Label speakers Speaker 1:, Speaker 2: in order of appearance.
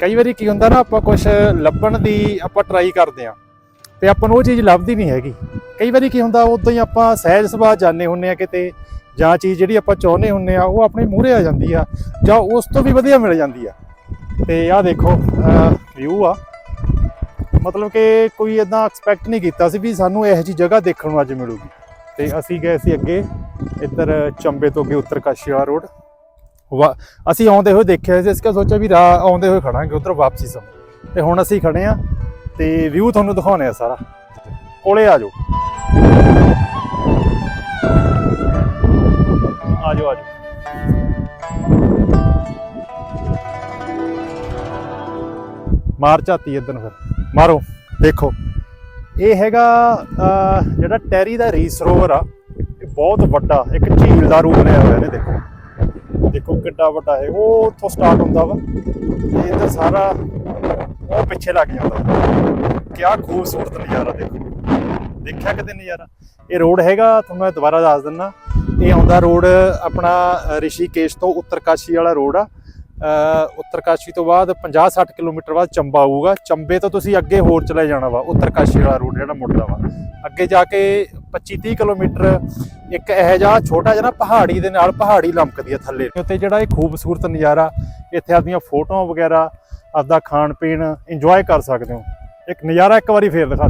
Speaker 1: ਕਈ ਵਾਰੀ ਕੀ ਹੁੰਦਾ ਨਾ, ਆਪਾਂ ਕੁਝ ਲੱਭਣ ਦੀ ਆਪਾਂ ਟਰਾਈ ਕਰਦੇ ਆ ਤੇ ਆਪਾਂ ਨੂੰ ਉਹ ਚੀਜ਼ ਲੱਭਦੀ ਨਹੀਂ ਹੈਗੀ। ਕਈ ਵਾਰੀ ਕੀ ਹੁੰਦਾ, ਉਦੋਂ ਹੀ ਆਪਾਂ ਸਹਿਜ ਸੁਭਾਅ ਜਾਣੇ ਹੁੰਨੇ ਆ ਕਿਤੇ ਜਾਂ ਚੀਜ਼ ਜਿਹੜੀ ਆਪਾਂ ਚਾਹੁੰਦੇ ਹੁੰਨੇ ਆ ਉਹ ਆਪਣੇ ਮੂਹਰੇ ਆ ਜਾਂਦੀ ਆ ਜਾਂ ਉਸ ਤੋਂ ਵੀ ਵਧੀਆ ਮਿਲ ਜਾਂਦੀ ਆ। ਤੇ ਆਹ ਦੇਖੋ ਵਿਊ ਆ। ਮਤਲਬ ਕਿ ਕੋਈ ਇਦਾਂ ਐਕਸਪੈਕਟ ਨਹੀਂ ਕੀਤਾ ਸੀ ਵੀ ਸਾਨੂੰ ਇਹੋ ਜਿਹੀ ਜਗ੍ਹਾ ਦੇਖਣ ਨੂੰ ਅੱਜ ਮਿਲੂਗੀ। ਤੇ ਅਸੀਂ ਗਏ ਸੀ ਅੱਗੇ ਇੱਧਰ ਚੰਬੇ ਤੋਂ ਅੱਗੇ ਉੱਤਰ ਕਾਸ਼ੀਆ ਰੋਡ ਅਸੀਂ ਆਉਂਦੇ ਹੋਏ ਦੇਖਿਆ ਸੀ, ਅਸੀਂ ਕਿਹਾ ਸੋਚਿਆ ਵੀ ਰਾਹ ਆਉਂਦੇ ਹੋਏ ਖੜਾਂਗੇ, ਉਧਰ ਵਾਪਸੀ ਸਮ। ਤੇ ਹੁਣ ਅਸੀਂ ਖੜੇ ਆ ਤੇ ਵਿਊ ਤੁਹਾਨੂੰ ਦਿਖਾਉਣੇ ਆ ਸਾਰਾ। ਕੋਲੇ ਆ ਜਾਓ। ਆ ਜਾਓ ਆ ਜਾਓ। ਮਾਰ ਝਾਤੀ ਇੱਧਰ ਨੂੰ ਫਿਰ। ਮਾਰੋ, ਦੇਖੋ। ਇਹ ਹੈਗਾ ਜਿਹੜਾ ਟੈਰੀ ਦਾ ਰੀਸ ਸਰੋਵਰ ਆ, ਇਹ ਬਹੁਤ ਵੱਡਾ, ਇੱਕ ਝੀਲ ਦਾ ਰੂਪ ਬਣਿਆ ਹੋਇਆ ਨੇ, ਦੇਖੋ। ਦੇਖੋ ਕਿੱਡਾ ਵੱਡਾ ਹੈ ਉਹ ਉੱਥੋਂ ਸਟਾਰਟ ਹੁੰਦਾ ਵਾ। ਤੇ ਇੱਧਰ ਸਾਰਾ ਉਹ ਪਿੱਛੇ ਲੱਗ ਜਾਂਦਾ। ਕਿਆ ਖੂਬਸੂਰਤ ਨਜ਼ਾਰਾ ਦੇਖੋ। ਦੇਖਿਆ ਕਿਤੇ ਨਜ਼ਾਰਾ? ਇਹ ਰੋਡ ਹੈਗਾ, ਤੁਹਾਨੂੰ ਮੈਂ ਦੁਬਾਰਾ ਦੱਸ ਦਿੰਦਾ ਇਹ ਆਉਂਦਾ ਰੋਡ ਆਪਣਾ ਰਿਸ਼ੀਕੇਸ਼ ਤੋਂ ਉੱਤਰਕਾਸ਼ੀ ਵਾਲਾ ਰੋਡ ਆ। ਉੱਤਰਕਾਸ਼ੀ ਤੋਂ ਬਾਅਦ 50-60 ਕਿਲੋਮੀਟਰ ਬਾਅਦ ਚੰਬਾ ਆਊਗਾ। ਚੰਬੇ ਤੋਂ ਤੁਸੀਂ ਅੱਗੇ ਹੋਰ ਚਲੇ ਜਾਣਾ ਵਾ, ਉੱਤਰਕਾਸ਼ੀ ਵਾਲਾ ਰੋਡ ਜਿਹੜਾ ਮੁੜਦਾ ਵਾ। ਅੱਗੇ ਜਾ ਕੇ 25-30 ਕਿਲੋਮੀਟਰ ਇੱਕ ਇਹੋ ਜਿਹਾ ਛੋਟਾ ਜਿਹਾ ਨਾ ਪਹਾੜੀ ਦੇ ਨਾਲ ਪਹਾੜੀ ਲਮਕਦੀ ਹੈ ਥੱਲੇ। ਉੱਤੇ ਜਿਹੜਾ ਇਹ ਖੂਬਸੂਰਤ ਨਜ਼ਾਰਾ, ਇੱਥੇ ਆਪਦੀਆਂ ਫੋਟੋਆਂ ਵਗੈਰਾ, ਆਪਦਾ ਖਾਣ ਪੀਣ ਇੰਜੋਏ ਕਰ ਸਕਦੇ ਹੋ। ਇੱਕ ਨਜ਼ਾਰਾ ਇੱਕ ਵਾਰੀ ਫੇਰ ਦਿਖਾ